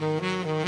Mm-hmm.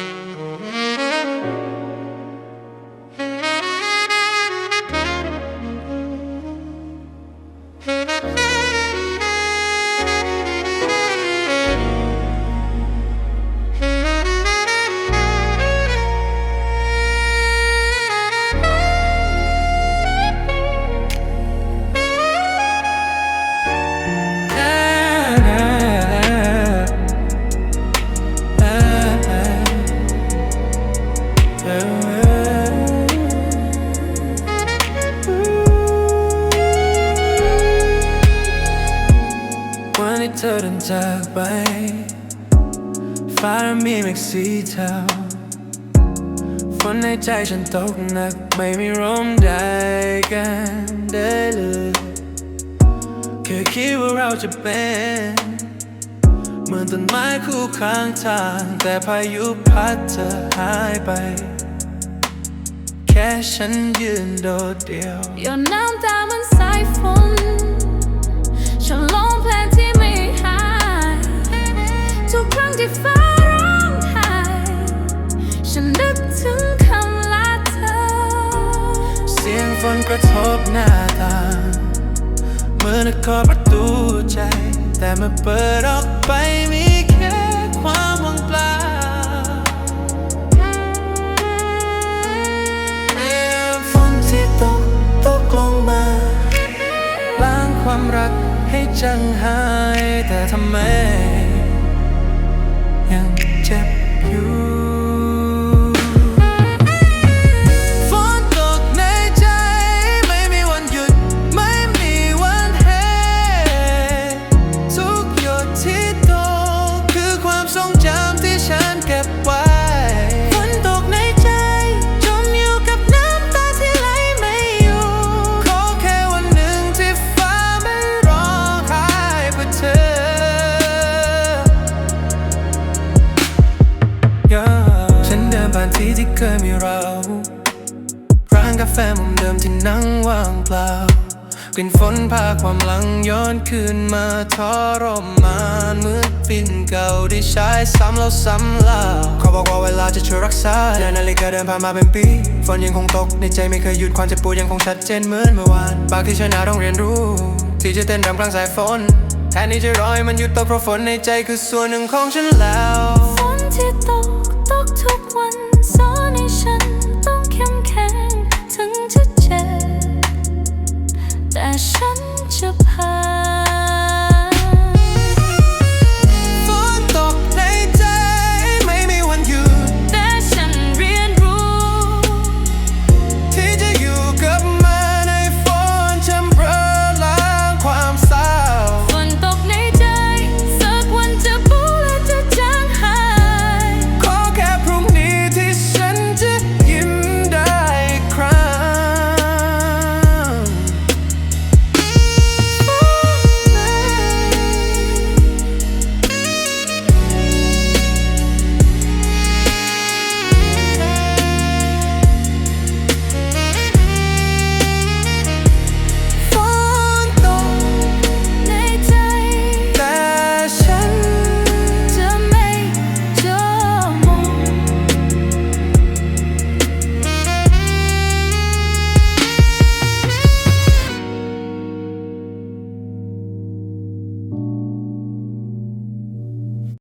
เธอเดินจากไป ฟ้ามีเมฆสีเทาฝนในใจฉันตกหนักไม่มีร่มใดกันได้เลยเคยคิดว่าเราจะเป็น เหมือนต้นไม้คู่ข้างทาง แต่พายุพัดเธอหายไป แค่ฉันยืนโดดเดี่ยวหยดน้ำตา ที่ฟ้าร้องไห้ฉันนึกถึงคำลาเธอ เสียงฝนกระทบหน้าต่างเมื่อนึกขอประตูใจ แต่เมื่อเปิดออกไปมีแค่ความว่างเปล่าฝนที่ตกตกลงมา ล้างความรักให้จางหายแต่ทำไม ยังเจ็บอยู่ เคยมีเราร้านกาแฟมุมเดิมที่นั่งว่างเปล่ากลิ่นฝนพาความหลังย้อนคืนมาทรมานเหมือนฟินเก่าที่ใช้ซ้ำแล้วซ้ำเล่าเขาบอกว่าเวลาจะช่วยรักษาแต่นาฬิกาเดินผ่านมาเป็นปี ฝนยังคงตกในใจไม่เคยหยุดความเจ็บปวดยังคงชัดเจนเหมือนเมื่อวานบางที่ฉันอาต้องเรียนรู้ ที่จะเต้นรำกลางสายฝนแทนที่จะรอให้มันหยุดตกเพราะฝนในใจคือส่วนหนึ่งของฉันแล้ว